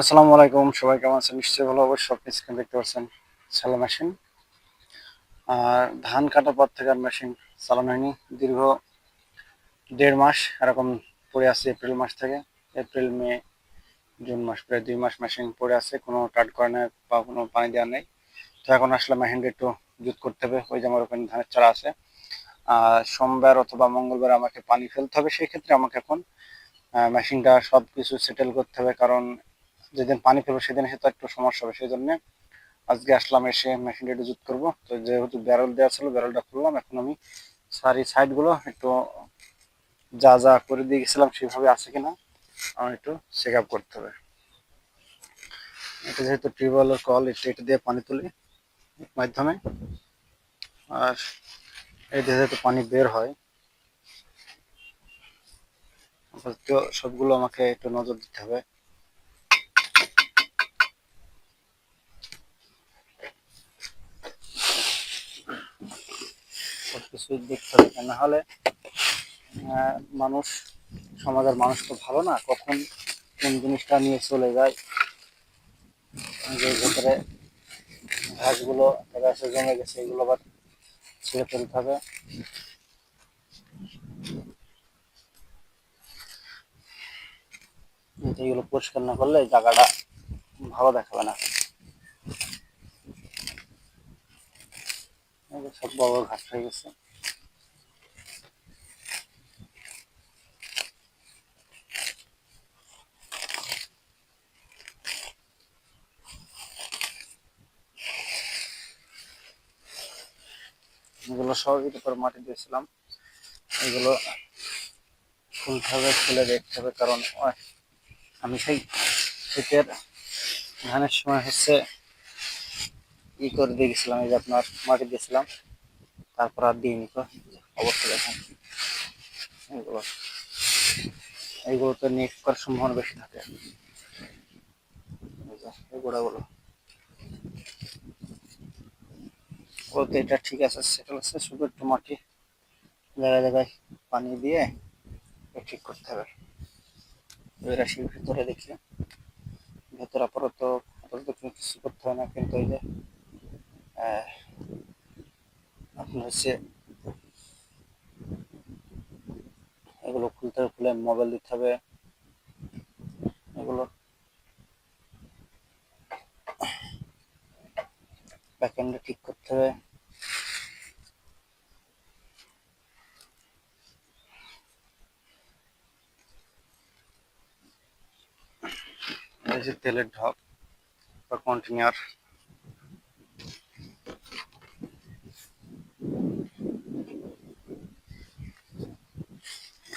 আসসালামু আলাইকুম, সবাই কেমন আছেন? নিশ্চয়ই ভালো অবশ্যই আপনি স্ক্রিন দেখতে পাচ্ছেন সেলো মেশিন। আর ধান কাটার পর থেকে আর মেশিন চালানো হয়নি। দীর্ঘ দেড় মাস, এরকম পড়ে আছে এপ্রিল মাস থেকে। এপ্রিল, মে, জুন মাস, প্রায় দুই মাস মেশিন পড়ে আছে। কোনো টাট করে নেই বা কোনো পানি দেওয়া নেই। তো এখন আসলে মেশিনটা একটু জুত করতে হবে। ওই যে আমার ওখানে ধানের চারা আছে। আর সোমবার অথবা মঙ্গলবার আমাকে পানি ফেলতে হবে। সেই ক্ষেত্রে আমাকে এখন মেশিনটা সব কিছু সেটেল করতে হবে। কারণ যেদিন পানি ফেলব সেদিন হয়তো একটু সমস্যা হবে সেই জন্য আজকে আসলাম এসে মেশিনটা একটু জুত করব। তো যেহেতু ব্যারল দেওয়া ছিল ব্যারলটা খুললাম। এখন আমি সারি সাইডগুলো একটু যা যা করে দিয়ে গেছিলাম সেভাবে আছে কিনা আমার একটু চেক আপ করতে হবে। এটা যেহেতু টিউবওয়েলের কল এটা এটা দিয়ে পানি তুলি মাধ্যমে। আর এটা যেহেতু পানি বের হয় সবগুলো আমাকে একটু নজর দিতে হবে। সবকিছুই দেখতে হবে না হলে মানুষ, সমাজের মানুষ তো ভালো না। কখন কোন জিনিসটা নিয়ে চলে যায়? যে ভেতরে ঘাসগুলো গাছে জমে গেছে, এগুলো আবার ছেড়ে ফেলতে হবে। এগুলো পরিষ্কার না করলে জায়গাটা ভালো দেখাবে না। সব বড় ঘাস হয়ে গেছে। এগুলো সবই করে মাটি দিয়েছিলাম, এগুলো খুলতে হবে খুলে দেখতে হবে কারণ আমি সেই শীতের ধানের সময় হচ্ছে ই করে দিয়ে গেছিলাম, এই যে আপনার মাটি দিয়েছিলাম, তারপর আর দিইনি তো, অবস্থা দেখেন। এগুলো এইগুলোতে নেক্সট করার সম্ভাবনা বেশি থাকে। এই গোড়াগুলো। ওতে এটা ঠিক আছে সেটা হচ্ছে শুধু একটু মাটি জায়গায় জায়গায় পানি দিয়ে ঠিক করতে হবে। এবার আসি ভিতরে দেখি। ভেতরে আপাতত আপাতত কিছু করতে হয় না, কিন্তু ওই যে আপনার হচ্ছে এগুলো খুলতে খুলে মোবাইল দিতে হবে। এগুলো ব্যাকএন্ডে ঠিক করতে হবে। তেলের ঢপ বা কন্টেনার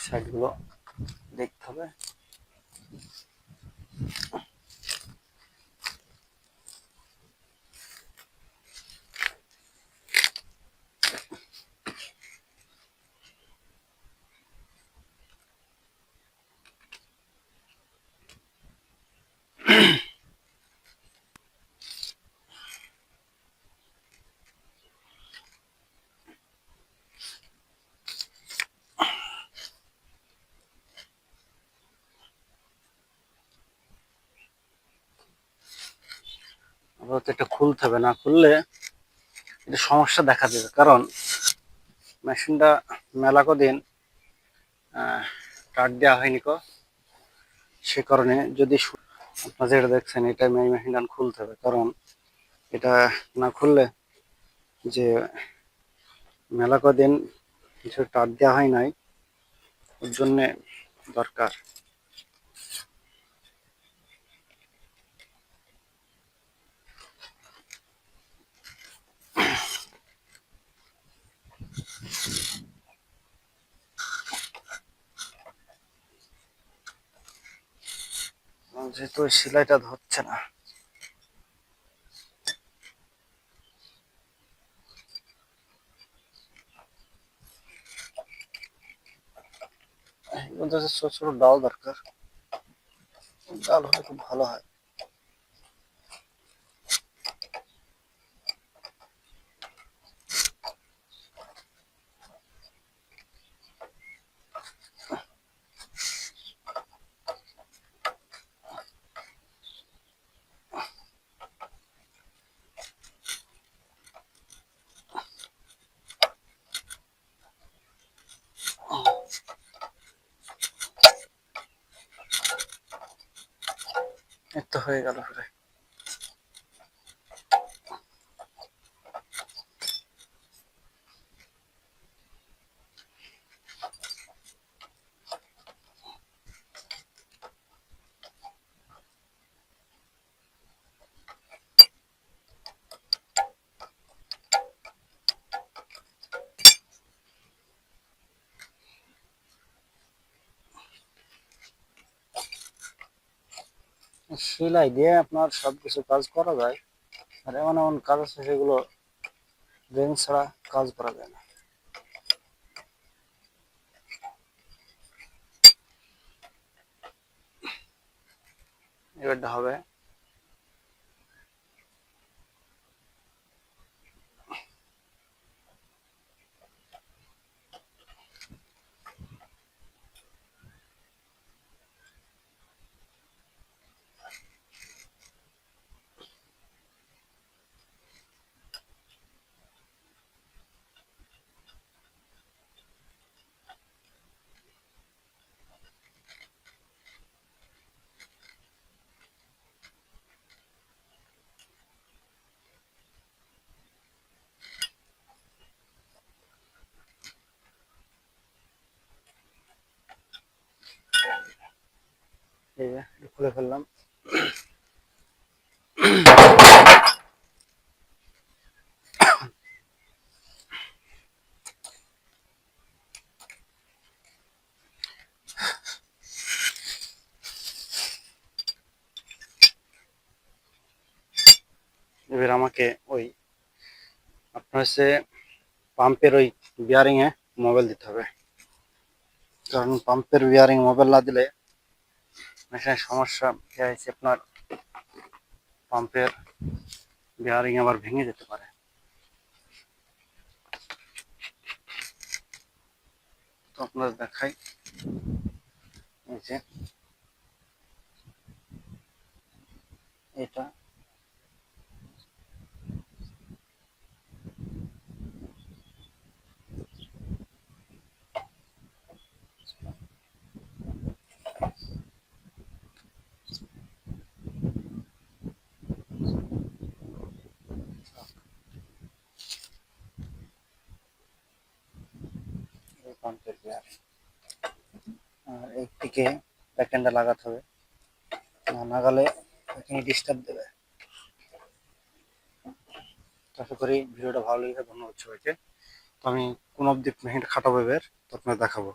সাইডগুলো দেখতে হবে। আপাতত এটা খুলতে হবে, না খুললে এটা সমস্যা দেখা দেবে। কারণ মেশিনটা মেলা কদিন কাট দেওয়া হয়নি কো। সে কারণে যদি আপনারা যেটা দেখছেন এটা মেশিনটা খুলতে হবে। কারণ এটা না খুললে যে মেলা কদিন কিছু টাট দেওয়া হয় নাই, ওর জন্যে দরকার। যেহেতু সেলাইটা ধরছে না। ছোট ছোট ডাল দরকার। ডাল হলে খুব ভালো হয়। হয়ে গেল ফিরে সেলাই দিয়ে আপনার সব কিছু কাজ করা যায়। আর এমন এমন কাজ আছে সেগুলো ড্রেন ছাড়া কাজ করা যায় না। এবারটা হবে এই যে একটু খুলে ফেললাম এবার আমাকে ওই আপনার হচ্ছে পাম্পের ওই বিয়ারিং এ মোবাইল দিতে হবে কারণ পাম্পের বিয়ারিং মোবাইল না দিলে এখানে সমস্যা হয়েছে আপনার? পাম্পের বেয়ারিং আবার ভেঙে যেতে পারে। তো আপনার দেখাই। এই যে, এটা এই পাম্পের বিয়ারিং আর প্যাকেনটা লাগাতে হবে। না লাগালে ডিস্টার্ব দেবে। আশা করি ভিডিওটা ভালো লেগেছে, ধন্যবাদ সবাইকে। তো আমি কোন অব্দি মেহেন্ট খাটাবো এবার তো আপনার দেখাবো।